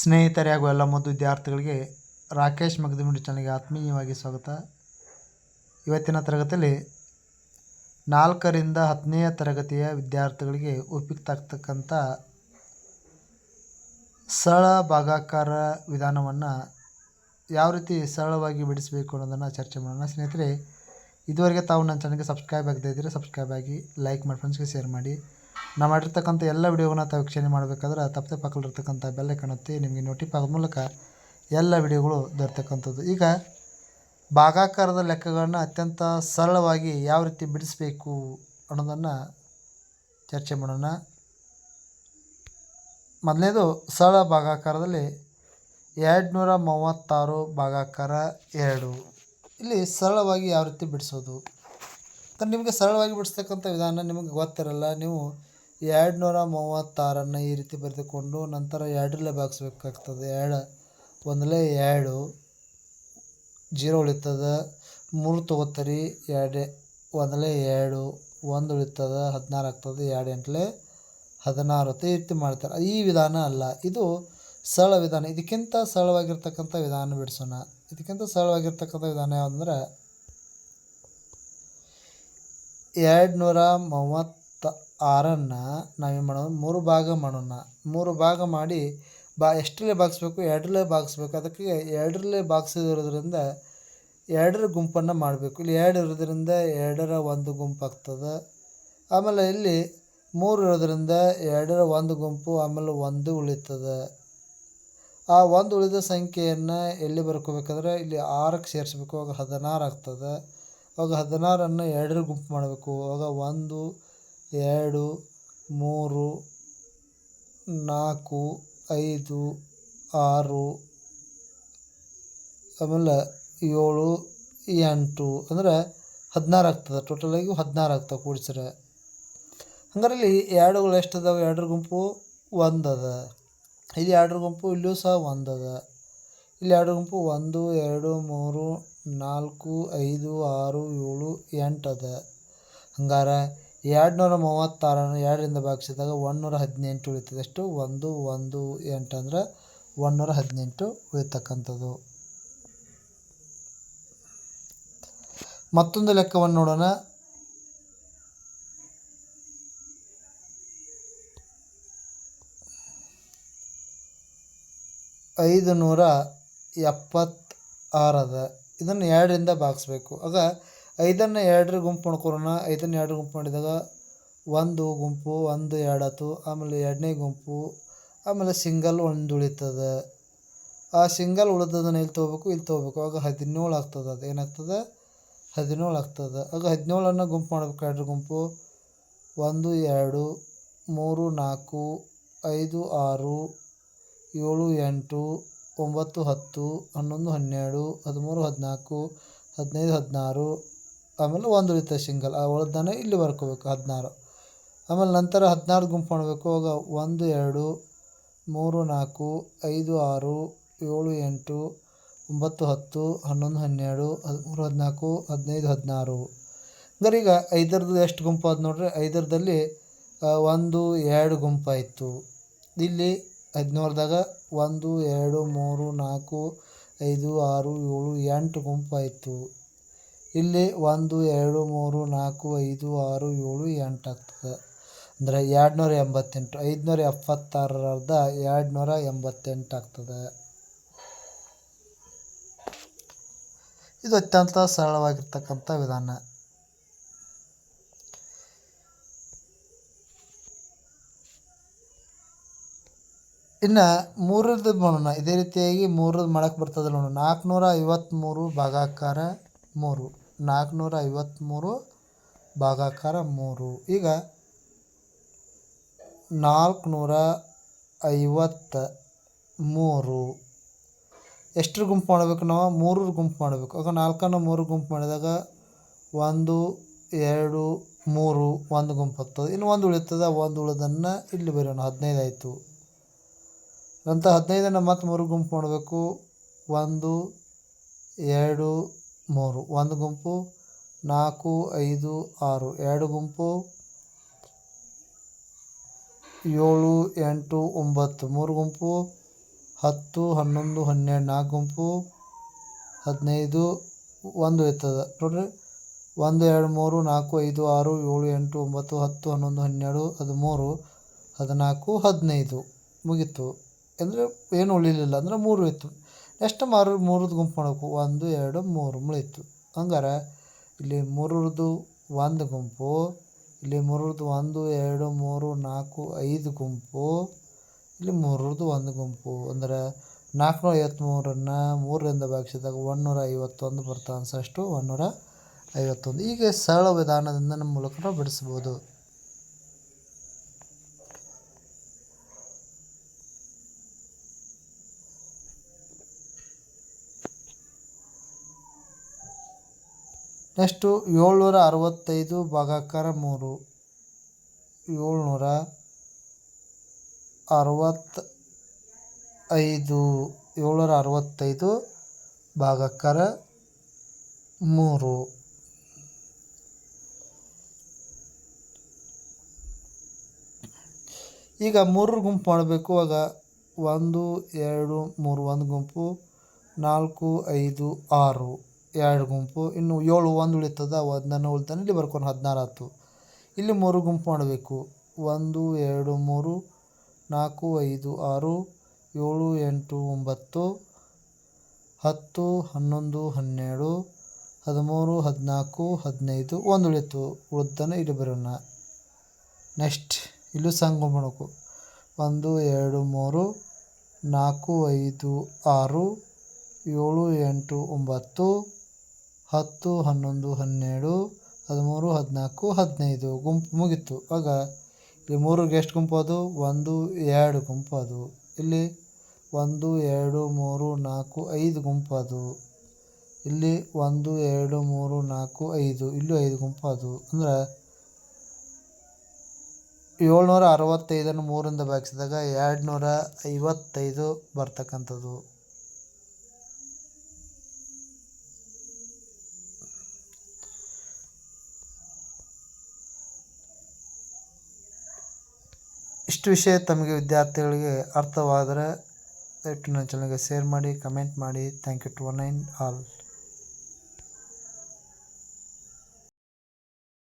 ಸ್ನೇಹಿತರೆ ಹಾಗೂ ಎಲ್ಲ ಮುದ್ದು ವಿದ್ಯಾರ್ಥಿಗಳಿಗೆ ರಾಕೇಶ್ ಮಗದಮಿಡಿ ಚಾನಲ್ಗೆ ಆತ್ಮೀಯವಾಗಿ ಸ್ವಾಗತ. ಇವತ್ತಿನ ತರಗತಿಯಲ್ಲಿ ನಾಲ್ಕರಿಂದ ಹತ್ತನೆಯ ತರಗತಿಯ ವಿದ್ಯಾರ್ಥಿಗಳಿಗೆ ಉಪಯುಕ್ತ ಆಗ್ತಕ್ಕಂಥ ಸರಳ ಭಾಗಾಕಾರ ವಿಧಾನವನ್ನು ಯಾವ ರೀತಿ ಸರಳವಾಗಿ ಬಿಡಿಸಬೇಕು ಅನ್ನೋದನ್ನು ಚರ್ಚೆ ಮಾಡೋಣ. ಸ್ನೇಹಿತರೆ, ಇದುವರೆಗೆ ತಾವು ನನ್ನ ಚಾನಲ್ಗೆ ಸಬ್ಸ್ಕ್ರೈಬ್ ಆಗದೇ ಇದ್ದರೆ ಸಬ್ಸ್ಕ್ರೈಬ್ ಆಗಿ ಲೈಕ್ ಮಾಡಿ ಫ್ರೆಂಡ್ಸ್ಗೆ ಶೇರ್ ಮಾಡಿ. ನಾವು ಮಾಡಿರ್ತಕ್ಕಂಥ ಎಲ್ಲ ವಿಡಿಯೋಗಳನ್ನ ತಾವು ವೀಕ್ಷಣೆ ಮಾಡಬೇಕಾದ್ರೆ ತಪ್ಪದೆ ಪಕ್ಕದಲ್ಲಿರ್ತಕ್ಕಂಥ ಕಾಣುತ್ತೆ ನಿಮಗೆ ನೋಟಿಫ್ ಮೂಲಕ ಎಲ್ಲ ವಿಡಿಯೋಗಳು ದೊರೆತಕ್ಕಂಥದ್ದು. ಈಗ ಭಾಗಾಕಾರದ ಲೆಕ್ಕಗಳನ್ನ ಅತ್ಯಂತ ಸರಳವಾಗಿ ಯಾವ ರೀತಿ ಬಿಡಿಸಬೇಕು ಅನ್ನೋದನ್ನು ಚರ್ಚೆ ಮಾಡೋಣ. ಮೊದಲನೇದು, ಸರಳ ಭಾಗಾಕಾರದಲ್ಲಿ ಎರಡು ನೂರ ಮೂವತ್ತಾರು ಭಾಗಾಕಾರ ಎರಡು. ಇಲ್ಲಿ ಸರಳವಾಗಿ ಯಾವ ರೀತಿ ಬಿಡಿಸೋದು? ಅಂತ ನಿಮಗೆ ಸರಳವಾಗಿ ಬಿಡಿಸ್ತಕ್ಕಂಥ ವಿಧಾನ ನಿಮಗೆ ಗೊತ್ತಿರಲ್ಲ, ನೀವು ಎರಡು ನೂರ ಮೂವತ್ತಾರನ್ನು ಈ ರೀತಿ ಬರೆದುಕೊಂಡು ನಂತರ ಎರಡರಲ್ಲೇ ಭಾಗಿಸ್ಬೇಕಾಗ್ತದೆ ಎರಡು ಒಂದಲೇ ಎರಡು, ಜೀರೋ ಉಳಿತದ, ಮೂರು ತೊಗೋತೀರಿ, ಎರಡು ಒಂದಲೇ ಎರಡು, ಒಂದು ಉಳಿತದ, ಹದಿನಾರು ಆಗ್ತದೆ, ಎರಡು ಎಂಟಲೇ ಹದಿನಾರು ಈ ರೀತಿ ಮಾಡ್ತಾರೆ. ಈ ವಿಧಾನ ಅಲ್ಲ, ಇದು ಸರಳ ವಿಧಾನ. ಇದಕ್ಕಿಂತ ಸರಳವಾಗಿರ್ತಕ್ಕಂಥ ವಿಧಾನ ಬಿಡಿಸೋಣ. ಇದಕ್ಕಿಂತ ಸರಳವಾಗಿರ್ತಕ್ಕಂಥ ವಿಧಾನ ಯಾವುದಂದ್ರೆ ಎರಡು ನೂರ ಮೂವತ್ತ ಆರನ್ನು ನಾವೇನು ಮಾಡೋಣ ಮೂರು ಭಾಗ ಮಾಡೋಣ. ಮೂರು ಭಾಗ ಮಾಡಿ ಬಾ, ಎಷ್ಟರಲ್ಲೇ ಭಾಗಿಸ್ಬೇಕು ಎರಡರಲ್ಲೇ ಭಾಗಿಸ್ಬೇಕು ಅದಕ್ಕೆ ಎರಡರಲ್ಲೇ ಭಾಗಿಸಿರೋದ್ರಿಂದ ಎರಡರ ಗುಂಪನ್ನು ಮಾಡಬೇಕು. ಇಲ್ಲಿ ಎರಡು ಇರೋದ್ರಿಂದ ಎರಡರ ಒಂದು ಗುಂಪು ಆಗ್ತದೆ. ಆಮೇಲೆ ಇಲ್ಲಿ ಮೂರು ಇರೋದ್ರಿಂದ ಎರಡರ ಒಂದು ಗುಂಪು, ಆಮೇಲೆ ಒಂದು ಉಳಿತದೆ. ಆ ಒಂದು ಉಳಿದ ಸಂಖ್ಯೆಯನ್ನು ಎಲ್ಲಿ ಬರ್ಕೋಬೇಕಾದ್ರೆ ಇಲ್ಲಿ ಆರಕ್ಕೆ ಸೇರಿಸ್ಬೇಕು. ಆಗ ಹದಿನಾರು ಆಗ್ತದೆ. ಅವಾಗ ಹದಿನಾರನ್ನು ಎರಡರ ಗುಂಪು ಮಾಡಬೇಕು. ಅವಾಗ ಒಂದು, ಎರಡು, ಮೂರು, ನಾಲ್ಕು, ಐದು, ಆರು, ಆಮೇಲೆ ಏಳು, ಎಂಟು ಅಂದ್ರೆ ಹದಿನಾರು ಆಗ್ತದೆ. ಟೋಟಲಾಗಿ ಹದಿನಾರು ಆಗ್ತವೆ ಕೂಡಿಸ್ರೆ ಹಂಗಾರೆ ಇಲ್ಲಿ ಎರಡುಗಳು ಎಷ್ಟು ಅದಾವೆ ಎರಡರ ಗುಂಪು ಒಂದದ. ಇಲ್ಲಿ ಎರಡರ ಗುಂಪು ಇಲ್ಲೂ ಸಹ ಒಂದದ. ಇಲ್ಲಿ ಎರಡು ಗುಂಪು ಒಂದು, ಎರಡು, ಮೂರು ನಾಲ್ಕು, ಐದು, ಆರು, ಏಳು, ಎಂಟು ಅದ. ಹಂಗಾರ ಎರಡು ನೂರ ಮೂವತ್ತಾರನ್ನು ಎರಡರಿಂದ ಭಾಗಿಸಿದಾಗ ಒಂದುನೂರ ಹದಿನೆಂಟು ಉಳಿತದೆ. ಎಷ್ಟು? ಒಂದು ಒಂದು, ಎಂಟು ಅಂದ್ರೆ ಒಂದುನೂರ ಹದಿನೆಂಟು ಉಳಿತಕ್ಕಂಥದ್ದು. ಮತ್ತೊಂದು ಲೆಕ್ಕವನ್ನು ನೋಡೋಣ. ಐದು ನೂರ ಎಪ್ಪತ್ತಾರದ ಇದನ್ನು ಎರಡರಿಂದ ಭಾಗಿಸ್ಬೇಕು. ಆಗ ಐದನ್ನು ಎರಡರ ಗುಂಪು ಮಾಡ್ಕೊರೋಣ ಐದನ್ನು ಎರಡು ಗುಂಪು ಮಾಡಿದಾಗ ಒಂದು ಗುಂಪು, ಒಂದು ಎರಡು ಆಯ್ತು. ಆಮೇಲೆ ಎರಡನೇ ಗುಂಪು, ಆಮೇಲೆ ಸಿಂಗಲ್ ಒಂದು ಉಳಿತದೆ. ಆ ಸಿಂಗಲ್ ಉಳಿದದನ್ನು ಇಲ್ಲಿ ತೊಗೋಬೇಕು? ಇಲ್ಲಿ ತೊಗೋಬೇಕು. ಆಗ ಹದಿನೇಳು ಆಗ್ತದೆ. ಅದು ಏನಾಗ್ತದೆ? ಹದಿನೇಳು ಆಗ್ತದೆ. ಆಗ ಹದಿನೇಳನ್ನು ಗುಂಪು ಮಾಡ್ಬೇಕು. ಎರಡರ ಗುಂಪು ಒಂದು, ಎರಡು, ಮೂರು, ನಾಲ್ಕು, ಐದು, ಆರು, ಏಳು, ಎಂಟು ಒಂಬತ್ತು, ಹತ್ತು, ಹನ್ನೊಂದು, ಹನ್ನೆರಡು, ಹದಿಮೂರು, ಹದಿನಾಲ್ಕು, ಹದಿನೈದು, ಹದಿನಾರು, ಆಮೇಲೆ ಒಂದು ಉಳಿತದೆ ಸಿಂಗಲ್. ಆ ಉಳಿದನ್ನ ಇಲ್ಲಿ ಬರ್ಕೋಬೇಕು, ಹದಿನಾರು. ಆಮೇಲೆ ನಂತರ ಹದಿನಾರು ಗುಂಪು ಮಾಡಬೇಕು. ಆಗ ಒಂದು, ಎರಡು, ಮೂರು, ನಾಲ್ಕು, ಐದು, ಆರು, ಏಳು, ಎಂಟು, ಒಂಬತ್ತು, ಹತ್ತು, ಹನ್ನೊಂದು, ಹನ್ನೆರಡು, ಹದಿಮೂರು, ಹದಿನಾಲ್ಕು, ಹದಿನೈದು, ಹದಿನಾರು. ಹಂಗಾರೆ ಈಗ ಐದರದ್ದು ಎಷ್ಟು ಗುಂಪು ಆದ ನೋಡ್ರಿ? ಐದರದಲ್ಲಿ ಒಂದು, ಎರಡು ಗುಂಪಾಯಿತು ಇಲ್ಲಿ ಹದಿನೇಳದಾಗ ಒಂದು, ಎರಡು, ಮೂರು, ನಾಲ್ಕು, ಐದು, ಆರು, ಏಳು, ಎಂಟು ಗುಂಪು ಆಯಿತು. ಇಲ್ಲಿ ಒಂದು, ಎರಡು, ಮೂರು, ನಾಲ್ಕು, ಐದು, ಆರು, ಏಳು, ಎಂಟು ಆಗ್ತದೆ. ಅಂದರೆ ಎರಡು ನೂರ ಎಂಬತ್ತೆಂಟು, ಐದುನೂರ ಎಪ್ಪತ್ತಾರರ್ಧ ಎರಡು ನೂರ ಎಂಬತ್ತೆಂಟು ಆಗ್ತದೆ. ಇದು ಅತ್ಯಂತ ಸರಳವಾಗಿರ್ತಕ್ಕಂಥ ವಿಧಾನ. ಇನ್ನು ಮೂರರದ್ದು ಮಾಡೋಣ ಇದೇ ರೀತಿಯಾಗಿ ಮೂರರದ್ದು ಮಾಡೋಕ್ಕೆ ಬರ್ತದೆ ನೋಡೋಣ ನಾಲ್ಕುನೂರ ಐವತ್ತ್ಮೂರು ಭಾಗಾಕಾರ ಮೂರು. ನಾಲ್ಕುನೂರ ಐವತ್ತ್ಮೂರು ಭಾಗಾಕಾರ ಮೂರು. ಈಗ ನಾಲ್ಕುನೂರ ಐವತ್ತ ಮೂರು. ಎಷ್ಟರ ಗುಂಪು ಮಾಡಬೇಕು ನಾವು? ಮೂರರ ಗುಂಪು ಮಾಡಬೇಕು. ಆಗ ನಾಲ್ಕನ್ನು ಮೂರು ಗುಂಪು ಮಾಡಿದಾಗ ಒಂದು, ಎರಡು, ಮೂರು. ಒಂದು ಗುಂಪು ಆಗ್ತದೆ. ಇನ್ನು ಒಂದು ಉಳಿತದ, ಒಂದು ಉಳಿದನ್ನು ಇಲ್ಲಿ ಬರೋಣ ಹದಿನೈದು ಆಯಿತು. ನಂತರ ಹದಿನೈದನ್ನು ಮತ್ತು ಮೂರು ಗುಂಪು ಮಾಡಬೇಕು ಒಂದು, ಎರಡು, ಮೂರು. ಒಂದು ಗುಂಪು, ನಾಲ್ಕು, ಐದು, ಆರು. ಎರಡು ಗುಂಪು, ಏಳು, ಎಂಟು, ಒಂಬತ್ತು. ಮೂರು ಗುಂಪು, ಹತ್ತು, ಹನ್ನೊಂದು, ಹನ್ನೆರಡು. ನಾಲ್ಕು ಗುಂಪು, ಹದಿನೈದು, ಒಂದು ಇರ್ತದೆ. ನೋಡ್ರಿ, ಒಂದು, ಎರಡು, ಮೂರು, ನಾಲ್ಕು, ಐದು, ಆರು, ಏಳು, ಎಂಟು, ಒಂಬತ್ತು, ಹತ್ತು, ಹನ್ನೊಂದು, ಹನ್ನೆರಡು, ಹದಿಮೂರು, ಹದಿನಾಲ್ಕು, ಹದಿನೈದು. ಮುಗೀತು. ಅಂದರೆ ಏನು ಉಳಿಲಿಲ್ಲ ಅಂದ್ರೆ ಮೂರು ಇತ್ತು. ನೆಕ್ಸ್ಟ್ ಮಾರು, ಮೂರದ್ದು ಗುಂಪು ಮಾಡಬೇಕು. ಒಂದು, ಎರಡು, ಮೂರು ಇತ್ತು. ಹಂಗಾರೆ ಇಲ್ಲಿ ಮೂರರದ್ದು ಒಂದು ಗುಂಪು, ಇಲ್ಲಿ ಮೂರರದ್ದು ಒಂದು, ಎರಡು, ಮೂರು, ನಾಲ್ಕು, ಐದು ಗುಂಪು, ಇಲ್ಲಿ ಮೂರರದ್ದು ಒಂದು ಗುಂಪು. ಅಂದ್ರೆ ನಾಲ್ಕುನೂರ ಐವತ್ತ್ಮೂರನ್ನು ಮೂರರಿಂದ ಭಾಗಿಸಿದಾಗ ಒಂದುನೂರ ಐವತ್ತೊಂದು ಬರ್ತಾ ಅನ್ಸಷ್ಟು ಒಂದುನೂರ ಐವತ್ತೊಂದು. ಹೀಗೆ ಸರಳ ವಿಧಾನದಿಂದ ನಮ್ಮ ಮೂಲಕ ನಾವು ಬಿಡಿಸ್ಬೋದು. ನೆಕ್ಸ್ಟು ಏಳ್ನೂರ ಅರವತ್ತೈದು ಭಾಗಾಕಾರ ಮೂರು. ಏಳ್ನೂರ ಅರವತ್ತ ಐದು ಏಳ್ನೂರ ಅರವತ್ತೈದು ಭಾಗಾಕಾರ ಮೂರು. ಈಗ ಮೂರರ ಗುಂಪು ಮಾಡಬೇಕು. ಆಗ ಒಂದು, ಎರಡು, ಮೂರು, ಒಂದು ಗುಂಪು, ನಾಲ್ಕು, ಐದು, ಆರು. ಎರಡು ಗುಂಪು, ಇನ್ನು ಏಳು ಒಂದು ಉಳಿತದ, ಒಂದನ್ನು ಉಳಿತಾನೆ ಇಲ್ಲಿ ಬರ್ಕೊಂಡು ಹದಿನಾರು ಆಯ್ತು. ಇಲ್ಲಿ ಮೂರು ಗುಂಪು ಮಾಡಬೇಕು. ಒಂದು, ಎರಡು, ಮೂರು, ನಾಲ್ಕು, ಐದು, ಆರು, ಏಳು, ಎಂಟು, ಒಂಬತ್ತು, ಹತ್ತು, ಹನ್ನೊಂದು, ಹನ್ನೆರಡು, ಹದಿಮೂರು, ಹದಿನಾಲ್ಕು, ಹದಿನೈದು, ಒಂದು ಉಳಿತು. ಉಳಿತಾನೆ ಇಲ್ಲಿ ಬರೋಣ. ನೆಕ್ಸ್ಟ್, ಇಲ್ಲೂ ಸಂಘ ಮಾಡಬೇಕು. ಒಂದು, ಎರಡು, ಮೂರು, ನಾಲ್ಕು, ಐದು, ಆರು, ಏಳು, ಎಂಟು, ಒಂಬತ್ತು ಹತ್ತು, ಹನ್ನೊಂದು, ಹನ್ನೆರಡು, ಹದಿಮೂರು, ಹದಿನಾಲ್ಕು, ಹದಿನೈದು ಗುಂಪು ಮುಗೀತು. ಆಗ ಇಲ್ಲಿ ಮೂರು ಎಷ್ಟು ಗುಂಪು ಅದು? ಒಂದು, ಎರಡು ಗುಂಪು ಅದು. ಇಲ್ಲಿ ಒಂದು, ಎರಡು, ಮೂರು, ನಾಲ್ಕು, ಐದು ಗುಂಪು ಅದು. ಇಲ್ಲಿ ಒಂದು, ಎರಡು, ಮೂರು, ನಾಲ್ಕು, ಐದು. ಇಲ್ಲೂ ಐದು ಗುಂಪು ಅದು. ಅಂದ್ರೆ ಏಳ್ನೂರ ಅರವತ್ತೈದನ್ನು ಮೂರಿಂದ ಭಾಗಿಸಿದಾಗ ಎರಡು ನೂರ ಐವತ್ತೈದು ಬರ್ತಕ್ಕಂಥದ್ದು. ಇಷ್ಟು ವಿಷಯ ತಮಗೆ ವಿದ್ಯಾರ್ಥಿಗಳಿಗೆ ಅರ್ಥವಾದರೆ ದಯವಿಟ್ಟು ನನ್ನ ಚಾನಲ್ಗೆ ಶೇರ್ ಮಾಡಿ ಕಮೆಂಟ್ ಮಾಡಿ. Thank you two one nine all